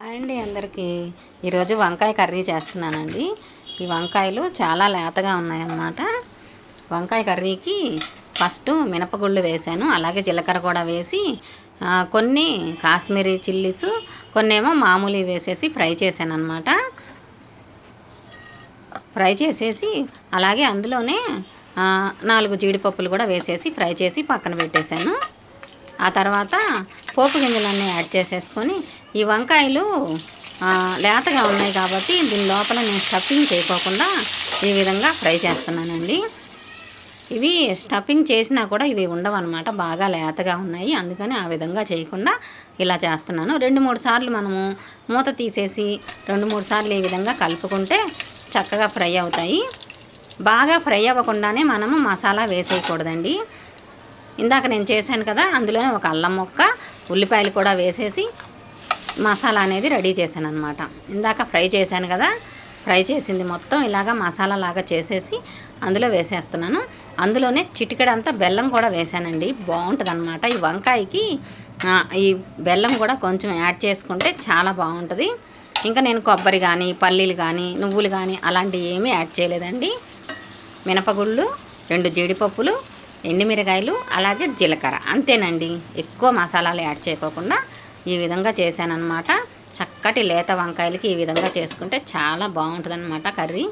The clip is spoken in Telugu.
అండి అందరికీ. ఈరోజు వంకాయ కర్రీ చేస్తున్నానండి. ఈ వంకాయలు చాలా లేతగా ఉన్నాయన్నమాట. వంకాయ కర్రీకి ఫస్ట్ మినపగుళ్ళు వేసాను అలాగే జీలకర్ర కూడా వేసి కొన్ని కాశ్మీరీ చిల్లీస్ కొన్ని ఏమో మామూలు వేసేసి ఫ్రై చేశాను అనమాట ఫ్రై చేసేసి అలాగే అందులోనే నాలుగు జీడిపప్పులు కూడా వేసేసి ఫ్రై చేసి పక్కన పెట్టేశాను. ఆ తర్వాత పోపు గింజలన్నీ యాడ్ చేసేసుకొని ఈ వంకాయలు లేతగా ఉన్నాయి కాబట్టి దీని లోపల నేను స్టఫింగ్ చేయకోకుండా ఈ విధంగా ఫ్రై చేస్తున్నానండి. ఇవి స్టఫింగ్ చేసినా కూడా ఇవి ఉండవు అనమాట బాగా లేతగా ఉన్నాయి. అందుకని ఆ విధంగా చేయకుండా ఇలా చేస్తున్నాను. రెండు మూడు సార్లు మనము మూత తీసేసి రెండు మూడు సార్లు ఈ విధంగా కలుపుకుంటే చక్కగా ఫ్రై అవుతాయి. బాగా ఫ్రై అవ్వకుండానే మనము మసాలా వేసేయకూడదండి. ఇందాక నేను చేశాను కదా అందులోనే ఒక అల్లం ముక్క ఉల్లిపాయలు కూడా వేసేసి మసాలా అనేది రెడీ చేశాను అనమాట ఇందాక ఫ్రై చేశాను కదా ఫ్రై చేసింది మొత్తం ఇలాగా మసాలా లాగా చేసేసి అందులో వేసేస్తున్నాను. అందులోనే చిటికడంతా బెల్లం కూడా వేసానండి బాగుంటుంది అనమాట ఈ వంకాయకి ఈ బెల్లం కూడా కొంచెం యాడ్ చేసుకుంటే చాలా బాగుంటుంది. ఇంకా నేను కొబ్బరి కానీ పల్లీలు కానీ నువ్వులు కానీ అలాంటివి ఏమీ యాడ్ చేయలేదండి. మినపగుళ్ళు రెండు జీడిపప్పులు ఎండుమిరకాయలు అలాగే జీలకర్ర. అంతేనండి. ఎక్కువ మసాలాలు యాడ్ చేయకోకుండా ఈ విధంగా చేశానన్నమాట. చక్కటి లేత వంకాయలకి ఈ విధంగా చేసుకుంటే చాలా బాగుంటుందన్నమాట కర్రీ.